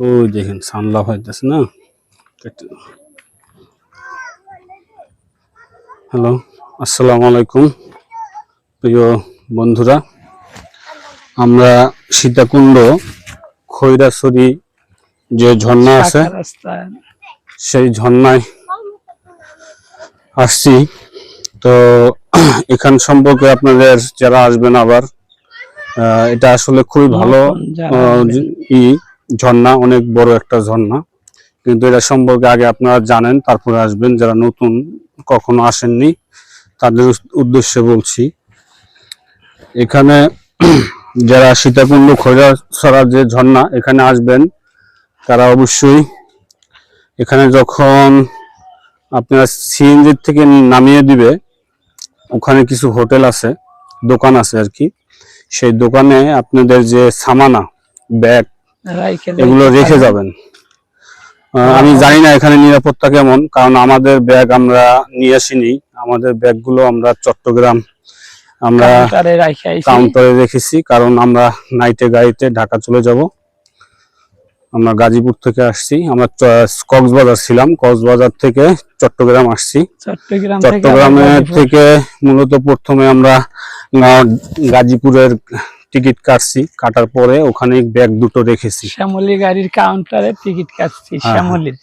ওই দেখেন সানলাভ হইতেছে না? হ্যালো আসসালামু আলাইকুম। প্রিয় বন্ধুরা আমরা সীতাকুণ্ড খৈরাছড়ি যে ঝর্ণা আছে সেই ঝর্ণায় আসছি। তো এখান সম্পর্কে আপনাদের যারা আসবেন আবার এটা আসলে খুবই ভালো ই। ঝর্ণা, অনেক বড় একটা ঝর্ণা। কিন্তু এটা সম্পর্কে আগে আপনারা জানেন, তারপরে আসবেন। যারা নতুন কখনো আসেননি, তাদের উদ্দেশ্যে বলছি। এখানে যারা সীতাকুণ্ড খৈরাছড়া যে ঝর্ণা, এখানে আসবেন, তারা অবশ্যই এখানে যখন আপনার সিএনজি থেকে নামিয়ে দিবে, ওখানে কিছু হোটেল আছে, দোকান আছে আর কি। সেই দোকানে আপনাদের যে সামানা, ব্যাগ এগুলো রেখে যাবেন। আমি জানি না এখানে নিরাপত্তা কেমন কারণ আমাদের ব্যাগ আমরা নিয়ে আসিনি। আমাদের ব্যাগগুলো আমরা চট্টগ্রাম আমরা কাউন্টারে রেখেছি কারণ আমরা নাইটে গাড়িতে ঢাকা চলে যাব। আমরা গাজীপুর থেকে আসছি। আমরা কক্সবাজার ছিলাম। কক্সবাজার থেকে চট্টগ্রাম আসছি। চট্টগ্রাম থেকে চট্টগ্রামে আবার গাজীপুর। থেকে মূলত প্রথমে আমরা গাজীপুরের টিকিট কাটছি কাটার পরে ওখানে ব্যাগ দুটো রেখেছি। শ্যামলী গাড়ির কাউন্টারে টিকিট কাটছি হ্যাঁ, শ্যামলীর।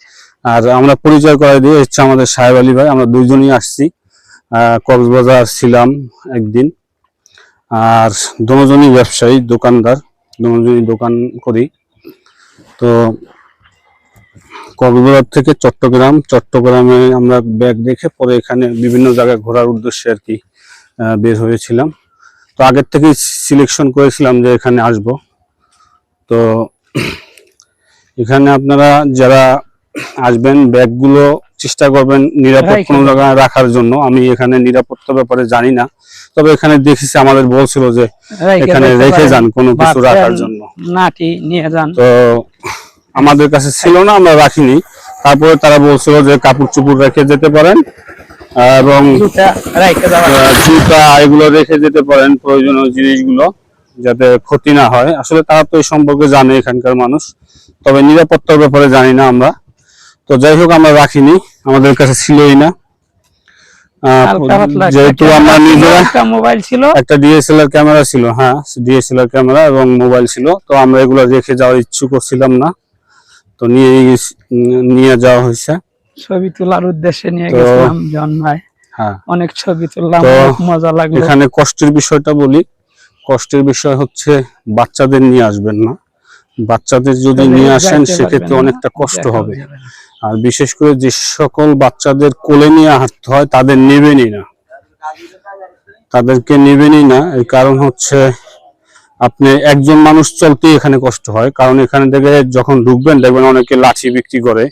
আর আমরা পরিচয় করে দিয়ে হচ্ছে আমাদের সাহেব আলী ভাই আমরা দুইজনই আসছি। কক্সবাজার ছিলাম একদিন। আর দুজনই ব্যবসায়ী দোকানদার দুজনই দোকান করি। তো কক্সবাজার থেকে চট্টগ্রাম চট্টগ্রামে আমরা ব্যাগ রেখে পরে এখানে বিভিন্ন জায়গায় ঘোরার উদ্দেশ্যে আর কি বের হয়েছিলাম। তো আগের থেকেই সিলেকশন করেছিলাম যে এখানে আসব। তো এখানে আপনারা যারা আসবেন ব্যাগগুলো চেষ্টা করবেন নিরাপদ কোনো জায়গায় রাখার জন্য। আমি এখানে নিরাপত্তা ব্যাপারে জানি না। তবে এখানে দেখেছি আমাদের বলছিল যে এখানে রেখে যান কোনো কিছু রাখার জন্য। নাটি নিয়ে যান। তো আমাদের কাছে ছিল না আমরা রাখিনি। তারপরে তারা বলছিল যে কাপড় চুপড় রেখে যেতে পারেন। এবং জুতা এগুলো রেখে যেতে পারেন প্রয়োজনীয় জিনিসগুলো যাতে ক্ষতি না হয়। আসলে তারা তো এই সম্পর্কে জানে এখানকার মানুষ তবে নিরাপত্তার ব্যাপারে জানি না আমরা। তো যাই হোক আমরা রাখিনি আমাদের কাছে ছিলই না। যেহেতু আমরা নিজেরা মোবাইল ছিল। একটা ডিএসএলআর ক্যামেরা ছিল হ্যাঁ ডিএসএলআর ক্যামেরা এবং মোবাইল ছিল। তো আমরা এগুলো রেখে যাওয়ার ইচ্ছুক ছিলাম না। তো নিয়ে নিয়ে যাওয়া হয়েছে। ছবি তোলার উদ্দেশ্যে নিয়ে গেছিলাম জন্মায় হ্যাঁ। অনেক ছবি তুললাম মজা লাগল। এখানে কষ্টের বিষয়টা বলি। কষ্টের বিষয় হচ্ছে বাচ্চাদের নিয়ে আসবেন না। বাচ্চাদের যদি নিয়ে আসেন সেক্ষেত্রে অনেকটা কষ্ট হবে। আর বিশেষ করে যে সকল বাচ্চাদের কোলে নিয়ে হাঁটতে হয় তাদের নেবেনই না। তাদেরকে নেবেনই না। এই কারণ হচ্ছে আপনি একজন মানুষ চলতেই এখানে কষ্ট হয়। কারণ এখানে থেকে যখন ঢুকবেন দেখবেন অনেকে লাঠি বিক্রি করে।